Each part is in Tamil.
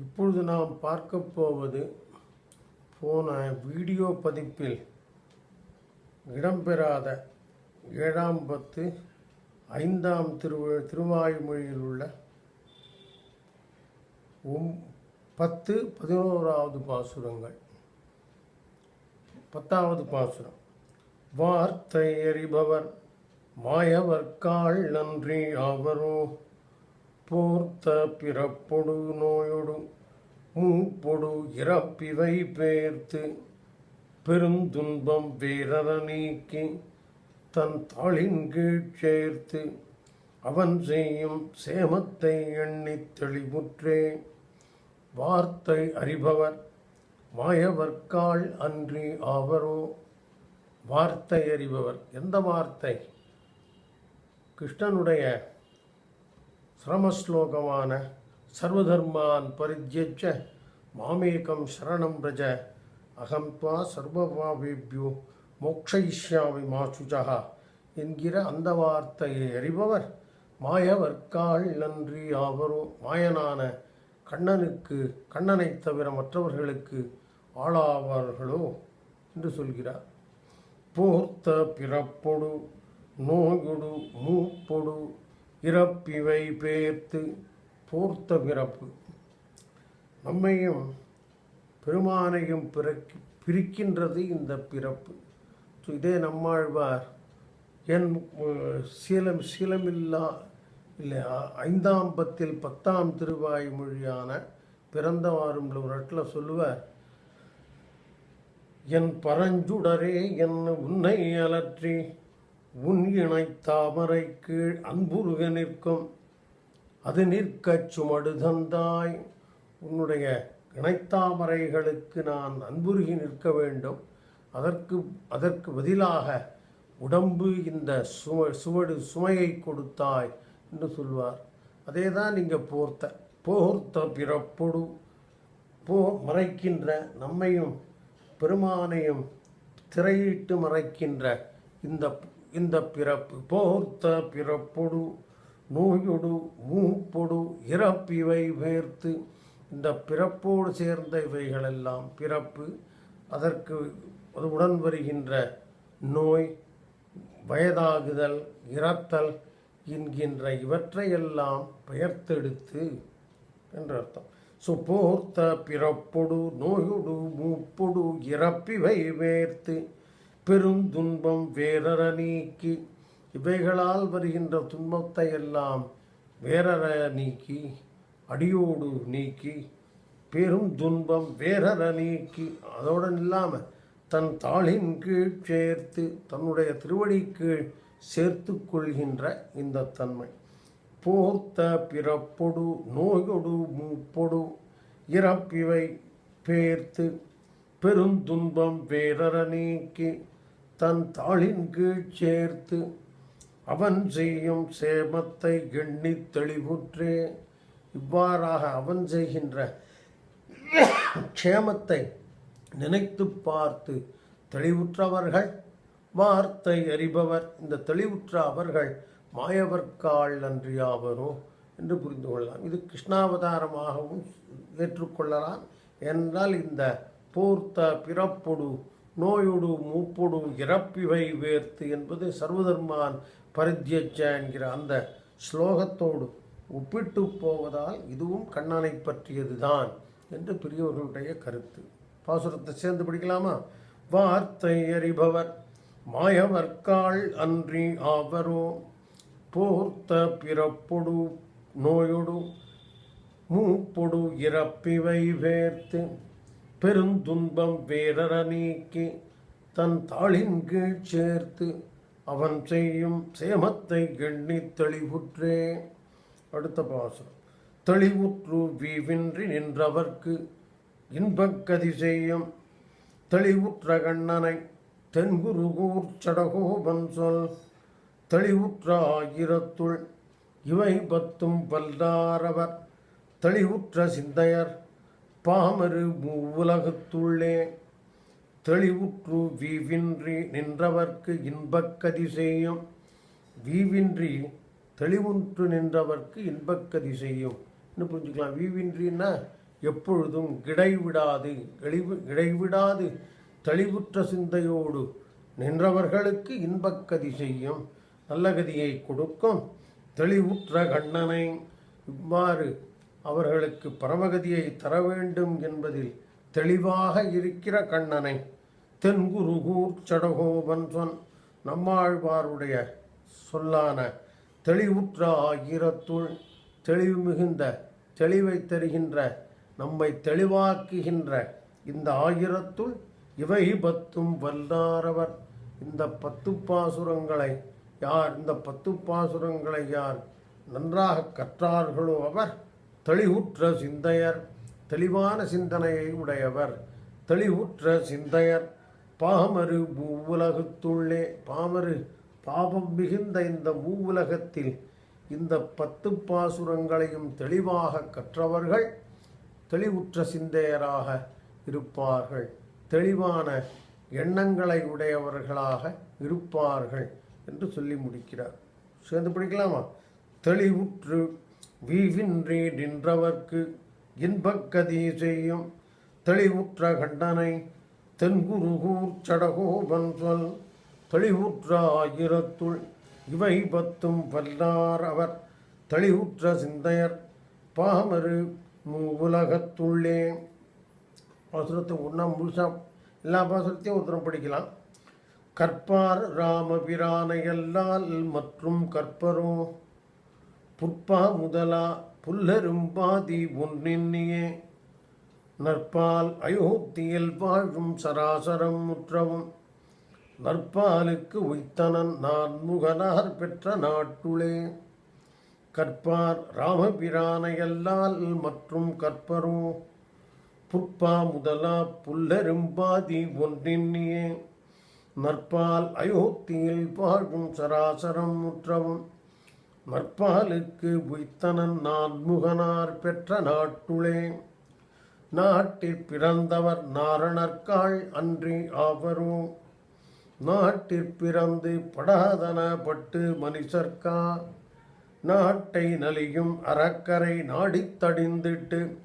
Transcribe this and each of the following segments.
இப்பொழுது நாம் பார்க்க போவது போன வீடியோ பதிப்பில் இடம்பெறாத ஏழாம் பத்து ஐந்தாம் திரு திருவாய்மொழியில் உள்ள ஒம் பத்து பதினோராவது பாசுரங்கள். பத்தாவது பாசுரம். வார்த்தை எறிபவர் மாயவர்கால் நன்றி அவரோ போர்த்த பிறப்பொடு நோயொடு மூப்பொடு இறப்பிவை பேர்த்து பெருந்துன்பம் வேரற நீக்கி தன் தாளின் கீழ் சேர்த்து அவன் செய்யும் சேமத்தை எண்ணித் தெளிவுற்றே. வார்த்தை அறிபவர் மாயவர்க்கால் அன்றி ஆவரோ? வார்த்தை அறிபவர். எந்த வார்த்தை? கிருஷ்ணனுடைய சிரமஸ்லோகமான சர்வதர்மான் பரித்யஜ மாமேகம் சரணம் பிரஜ அகம் துவா சர்வபாவேபியோ மோக்ஷயிஷ்யாமி மாசுஜா என்கிற அந்த வார்த்தையை அறிபவர் மாயவர்க்கால் நன்றி ஆவரோ மாயனான கண்ணனுக்கு கண்ணனைத் தவிர மற்றவர்களுக்கு ஆளாவார்களோ என்று சொல்கிறார். போர்த்த பிறப்பொடு நோயொடு மூப்பொடு இறப்பிவை பேர்த்து போர்த்த பிறப்பு. நம்மையும் பெருமானையும் பிறக்கி பிரிக்கின்றது இந்த பிறப்பு. ஸோ இதே நம்மாழ்வார் என் சீலம் சீலமில்லா இல்லை ஐந்தாம் பத்தில் பத்தாம் திருவாய் மொழியான பிறந்தவாறும் ஒரு இடத்துல சொல்லுவார் என் பரஞ்சுடரே என் உன்னை அலற்றி உன் இணை தாமரை கீழ் அன்புருக நிற்கும். அது நிற்கச் சுமடு தந்தாய். உன்னுடைய இணைத்தாமரைகளுக்கு நான் அன்புருகி நிற்க வேண்டும். அதற்கு அதற்கு பதிலாக உடம்பு இந்த சும சுவடு சுமையை கொடுத்தாய் என்று சொல்வார். அதே தான் நீங்கள் போர்த்த போர்த்த பிறப்பொடு. போ மறைக்கின்ற நம்மையும் பெருமானையும் திரையிட்டு மறைக்கின்ற இந்த இந்த பிறப்பு போர்த்த பிறப்பொடு நோயொடு மூப்பொடு இறப்பிவை வேர்த்து இந்த பிறப்போடு சேர்ந்த இவைகளெல்லாம் பிறப்பு அதற்கு அது உடன் வருகின்ற நோய் வயதாகுதல் இறத்தல் என்கின்ற இவற்றையெல்லாம் பெயர்த்தெடுத்து என்று அர்த்தம். ஸோ போர்த்த பிறப்பொடு நோயொடு மூப்பொடு இறப்பிவை வேர்த்து பெருந்துன்பம் வேறற நீக்கி இவைகளால் வருகின்ற துன்பத்தை எல்லாம் வேறற நீக்கி அடியோடு நீக்கி பெரும் துன்பம் வேறற நீக்கி. அதோடு இல்லாமல் தன் தாளின் கீழ் சேர்த்து தன்னுடைய திருவடி கீழ் சேர்த்து கொள்கின்ற இந்த தன்மை. போர்த்த பிறப்பொடு நோயொடு மூப்பொடு இறப்பிவை பேர்த்து பெருந்துன்பம் வேறற நீக்கி தன் தாளின் கீழ் சேர்த்து அவன் செய்யும் சேமத்தை எண்ணி தெளிவுற்றே. இவ்வாறாக அவன் செய்கின்ற க்ஷேமத்தை நினைத்து பார்த்து தெளிவுற்றவர்கள் வார்த்தை அறிபவர். இந்த தெளிவுற்ற அவர்கள் மாயவர்காள் நன்றியாவரோ என்று புரிந்து கொள்ளலாம். இது கிருஷ்ணாவதாரமாகவும் ஏற்றுக்கொள்ளலாம். என்றால் இந்த போர்த்த பிறப்பொடு நோயுடு மூப்பொடு இறப்பிவை வேர்த்து என்பது சர்வதர்மான் பரித்யஜ என்கிற அந்த ஸ்லோகத்தோடு ஒப்பிட்டு போவதால் இதுவும் கண்ணனை பற்றியதுதான் என்று பெரியவர்களுடைய கருத்து. பாசுரத்தை சேர்ந்து படிக்கலாமா? வார்த்தை அறிபவர் மாயவர்காள் அன்றி ஆவரோ போர்த்த பிறப்பொடு நோயொடு மூப்பொடு இறப்பிவை வேர்த்து பெருந்துன்பம் வேறற நீக்கி தன் தாளின் கீழ் சேர்த்து அவன் செய்யும் சேமத்தை எண்ணி தெளிவுற்றே. அடுத்த பாசம் தெளிவுற்று வீவின்றி நின்றவர்க்கு இன்பக்கதி செய்யும் தெளிவுற்ற கண்ணனை தென்குருகூர் சடகோபன் சொல் தெளிவுற்ற ஆயிரத்துள் இவை பத்தும் வல்லாரவர் தெளிவுற்ற சிந்தையர் பாமரு மூவுலகத்துள்ளே தெளிவுற்று வீவின்றி நின்றவர்க்கு இன்பக்கதி செய்யும். வீவின்றி தெளிவுற்று நின்றவர்க்கு இன்பக்கதி செய்யும். இன்னும் புரிஞ்சுக்கலாம். வீவின்றின்னா எப்பொழுதும் இடைவிடாது இழிவு இடைவிடாது. தெளிவுற்ற சிந்தையோடு நின்றவர்களுக்கு இன்பக்கதி செய்யும். நல்ல கதியை கொடுக்கும். தெளிவுற்ற கண்ணனை இவ்வாறு அவர்களுக்கு பரமகதியை தர வேண்டும் என்பதில் தெளிவாக இருக்கிற கண்ணனை. தென்குருகூர் சடகோபன் சொன் நம்மாழ்வாருடைய சொல்லான தெளிவுற்ற ஆயிரத்துள் தெளிவு மிகுந்த தெளிவை தருகின்ற நம்மை தெளிவாக்குகின்ற இந்த ஆயிரத்துள் இவை பத்தும் வல்லாரவர். இந்த பத்து பாசுரங்களை யார் இந்த பத்து பாசுரங்களை யார் நன்றாக கற்றார்களோ அவர்? தெளிவுற்ற சிந்தையர் தெளிவான சிந்தனையை உடையவர். தெளிவுற்ற சிந்தையர் பாமரு மூவுலகத்துள்ளே பாமரு பாபம் மிகுந்த இந்த மூவுலகத்தில் இந்த பத்து பாசுரங்களையும் தெளிவாக கற்றவர்கள் தெளிவுற்ற சிந்தையராக இருப்பார்கள். தெளிவான எண்ணங்களை உடையவர்களாக இருப்பார்கள் என்று சொல்லி முடிக்கிறார். சேர்ந்து படிக்கலாமா? தெளிவுற்று வீவின்றி நின்றவர்க்கு இன்பக்கதி செய்யும் தெளிவுற்ற கண்டனை தென்குருகூர் சடகோபன் சொல். தெளிவுற்ற ஆயிரத்துள் இவை பத்தும் வல்லார் அவர் தெளிவுற்ற சிந்தையர் பாமரு உலகத்துள்ளே பாசுரத்தை ஒன்றா முழுசா எல்லா பாசுரத்தையும் ஒருத்தரம் படிக்கலாம். கற்பார் ராமபிரானையல்லால் மற்றும் கற்பரோ புற்பா முதலா புல்லரும்பாதி ஒன்றின்னியே நற்பால் அயோத்தியில் வாழும் சராசரம் முற்றவும் நற்பாலுக்கு உய்த்தனன் நான் முகனார் பெற்ற நாட்டுளே. கற்பார் ராமபிரானையல்லால் மற்றும் கற்பரோ புற்பா முதலா புல்லரும்பாதி ஒன்றின்னியே நற்பால் அயோத்தியில் வாழும் சராசரம் முற்றவும் மற்பாலுக்கு உய்த்தனன் நான் முகனார் பெற்ற நாட்டுளே. நாட்டிற் பிறந்தவர் நாரணர்காள் அன்றி ஆவரோ. நாட்டிற் பிறந்து படாதன பட்டு மனுஷர்க்கா நாட்டை நலியும் அறக்கரை நாடித்தடிந்துட்டு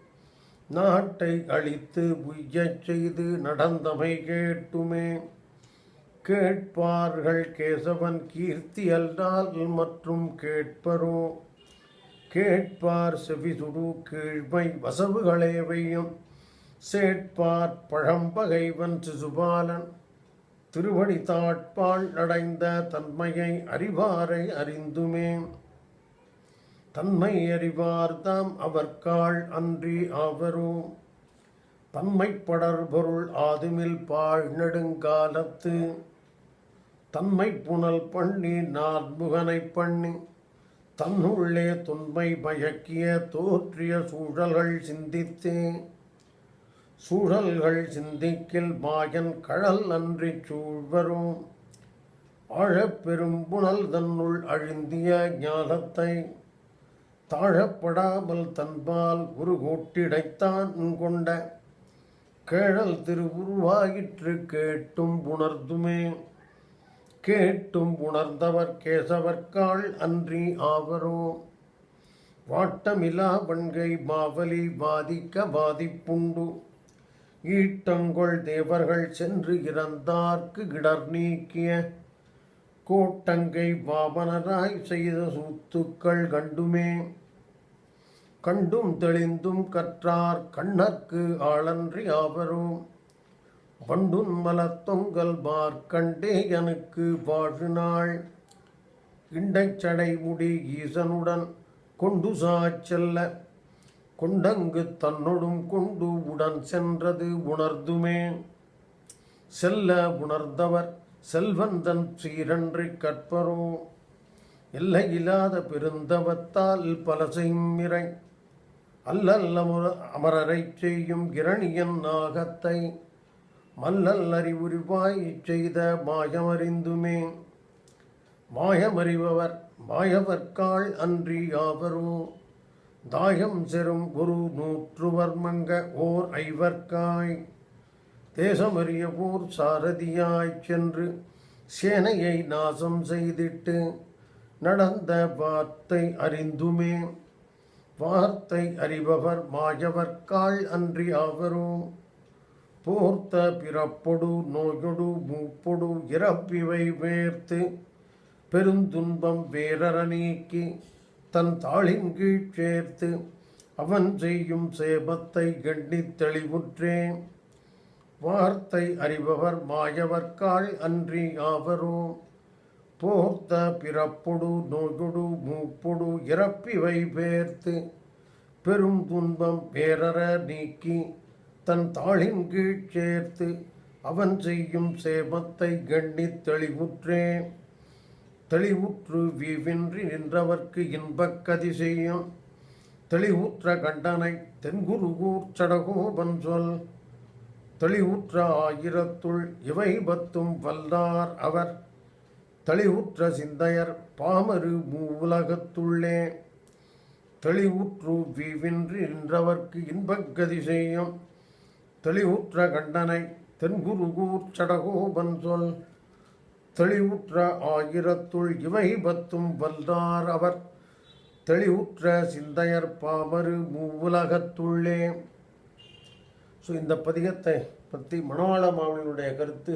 நாட்டை அழித்து உய்யச் செய்து நடந்தமை கேட்டுமே. கேட்பார்கள் கேசவன் கீர்த்தி அல்லால் மற்றும் கேட்பரோ. கேட்பார் செவிசுடு கீழ்மை வசவுகளேவையும் சேட்பார் பழம்பகைவன் சிசுபாலன். திருவடி தாட்பால் அடைந்த தன்மையை அறிவாரை அறிந்துமே. தன்மை அறிவார்தாம் அவர்காள் அன்றி ஆவரோ. தன்மைப்படர் பொருள் ஆதுமில் பாழ் நெடுங்காலத்து தன்மை புனல் பண்ணி நான்முகனை பண்ணி தன்னுள்ளே துன்பை பயக்கிய தோற்றிய சூழல்கள் சிந்தித்தே. சூழல்கள் சிந்திக்கில் மாயன் கழல் அன்றி சூழ்வரும். ஆழப்பெரும் புனல் தன்னுள் அழிந்திய ஞானத்தை தாழப்படாமல் தன்பால் ஒரு கோட்டிடைத்தான் கொண்ட கேழல் திருவுருவாயிற்று கேட்டும் உணர்ந்துமே கேட்டும் உணர்ந்தவர் கேசவர்காள் அன்றி ஆவரோ? வாட்டமிலா வன்கை மாவலி பாதிக்க வாதிப்புண்டு. ஈட்டங்கொள் தேவர்கள் சென்று இறந்தார்க்கு கிடர் நீக்கிய. கோட்டங்கை வாமனராய் செய்த சூத்துக்கள் கண்டுமே. கண்டும் தெளிந்தும் கற்றார் கண்ணற்கு ஆளன்றி ஆவரும் வண்டுன் மலத்தொங்கல் மார்க்கண்டே எனக்கு வாழ்நாள். இண்டைச்சடை முடி ஈசனுடன் கொண்டு சாச்செல்ல கொண்டங்கு தன்னொடும் கொண்டு உடன் சென்றது உணர்துமே செல்ல உணர்ந்தவர் செல்வந்தன் சீரன்றி கற்பரோ. எல்லையில்லாத பெருந்தவத்தால் பல செய்மிரை. அல்லல் அமரரை அமரரைச் செய்யும் கிரணியன் நாகத்தை. மல்லல் அறிவுரிவாய் செய்த மாயமறிந்துமே. மாயமறிபவர் மாயவர்காள் அன்றி யாவரோ? தாயம் செரும் குரு நூற்றுவர்மங்க ஓர் ஐவர்காய். தேசமறிய போர் சாரதியாய்ச் சென்று சேனையை நாசம் செய்திட்டு நடந்த வார்த்தை அறிந்துமே. வார்த்தை அறிபவர் மாயவர்காள் அன்றி ஆவரோ போர்த்த பிறப்பொடு நோயொடு மூப்பொடு இறப்பிவை வேர்த்து பெருந்துன்பம் வேரற நீக்கி தன் தாளின் கீழ் சேர்த்து அவன் செய்யும் சேபத்தை கண்டி தெளிவுற்றே. வார்த்தை அறிபவர் மாயவர்கால் அன்றி ஆவரோ போர்த்த பிறப்பொடு நோயொடு மூப்பொடு இறப்பிவை பேர்த்து பெரும் துன்பம் பேரற நீக்கி தன் தாளின் கீழ் சேர்த்து அவன் செய்யும் சேமத்தை கண்ணித் தெளிவுற்றேன். தெளிவுற்று வீவின்றி நின்றவர்க்கு இன்பக் கதி செய்யும். தெளிவுற்ற கண்டனை தென்குருகூர் சடகோபன் சொல். தெளிவுற்ற ஆயிரத்துள் இவை பத்தும் வல்லார் அவர். தெளிவுற்ற சிந்தையர் பாமரு மூவுலகத்துள்ளே. தெளிவுற்று வீவின்றி நின்றவர்க்கு இன்பக்கதி செய்யும். தெளிவுற்ற கண்டனை தென்குருகூர் சடகோபன் சொல் தெளிவுற்ற ஆயிரத்துள் இவை பத்தும் வல்லார் அவர். தெளிவுற்ற சிந்தையர் பாமரு மூவுலகத்துள்ளே. ஸோ இந்த பதிகத்தை பற்றி மணவாள மாமனினுடைய கருத்து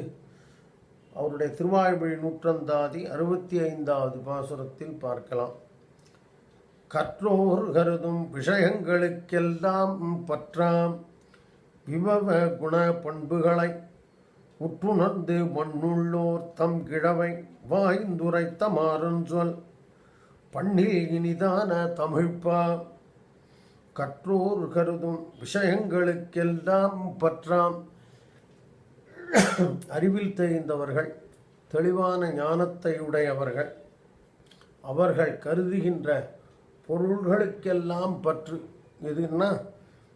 அவருடைய திருவாய்மொழி நூற்றந்தாதி அறுபத்தி ஐந்தாவது பாசுரத்தில் பார்க்கலாம். கற்றோர் கருதும் விஷயங்களுக்கெல்லாம் பற்றாம். விபவ குண பண்புகளை உற்றுணர்ந்து மண்ணுள்ளோர் தம் கிழவை வாய்ந்துரைத்த மாறன் சொல். பண்ணில் இனிதான தமிழ்ப்பா. கற்றோர் கருதும் விஷயங்களுக்கெல்லாம் பற்றாம். அறிவில் தெரிந்தவர்கள் தெளிவான ஞானத்தை உடையவர்கள் அவர்கள் கருதுகின்ற பொருள்களுக்கெல்லாம் பற்று. எதுன்னா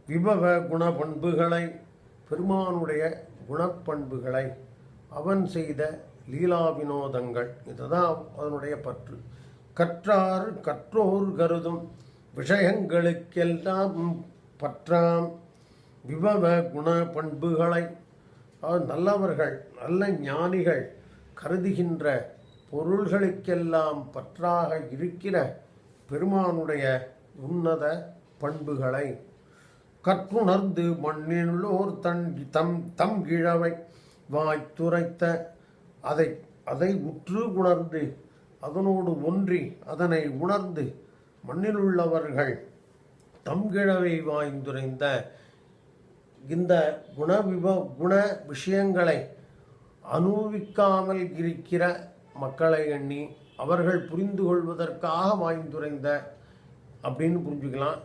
விபவ குணபண்புகளை பெருமானுடைய குணப்பண்புகளை அவன் செய்த லீலா வினோதங்கள் இதுதான் அதனுடைய பற்று. கற்றார் கற்றோர் கருதும் விஷயங்களுக்கெல்லாம் பற்றாம் விபவ குண பண்புகளை நல்லவர்கள் நல்ல ஞானிகள் கருதுகின்ற பொருள்களுக்கெல்லாம் பற்றாக இருக்கிற பெருமானுடைய உன்னத பண்புகளை கற்றுணர்ந்து மண்ணினுள்ளோர் தன் தம் தம் கிழவை வாய்த்துரைத்த அதை அதை உற்று உணர்ந்து அதனோடு ஒன்றி அதனை உணர்ந்து மண்ணிலுள்ளவர்கள் தம் கிழவை வாய்ந்துரைந்த இந்த குணவிப குண விஷயங்களை அனுபவிக்காமல் இருக்கிற மக்களை எண்ணி அவர்கள் புரிந்து கொள்வதற்காக வாய்ந்துரைந்த அப்படின்னு புரிஞ்சுக்கலாம்.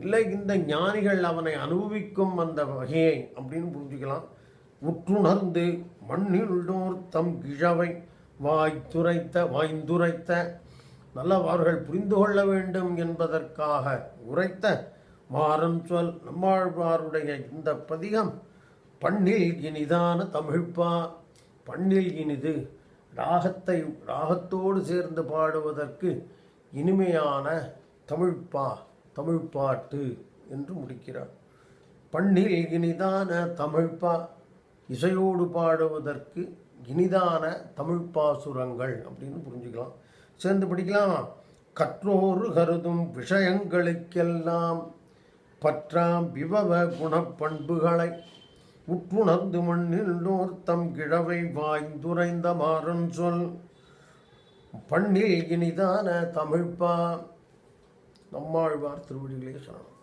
இல்லை இந்த ஞானிகள் அவனை அனுபவிக்கும் அந்த வகையை அப்படின்னு புரிஞ்சுக்கலாம். உற்றுணர்ந்து மண்ணிலுள்ளோர் தம் கிழவை வாய்த்துரைத்த வாய்ந்துரைத்த நல்லவார்கள் புரிந்து கொள்ள வேண்டும் என்பதற்காக உரைத்த மாறன் சொல் நம்மாழ்வாருடைய இந்த பதிகம் பண்ணில் இனிதான தமிழ்ப்பா பண்ணில் இனிது ராகத்தை ராகத்தோடு சேர்ந்து பாடுவதற்கு இனிமையான தமிழ்ப்பா. தமிழ் பாட்டு என்று முடிக்கிறார். பண்ணில் இனிதான தமிழ்ப்பா இசையோடு பாடுவதற்கு இனிதான தமிழ்ப்பாசுரங்கள் அப்படின்னு புரிஞ்சுக்கலாம். சேர்ந்து படிக்கலாமா. கற்றோரு கருதும் விஷயங்களுக்கெல்லாம் பற்றாம் விபவ குணப்பண்புகளை உற்றுணர்ந்து மண்ணில் தம் கிழவை வாய்ந்துரைந்த மாறன் சொல். பண்ணில் இனிதான தமிழ்ப்பா நம்மாழ்வார் திருவடிகளே சரணம்.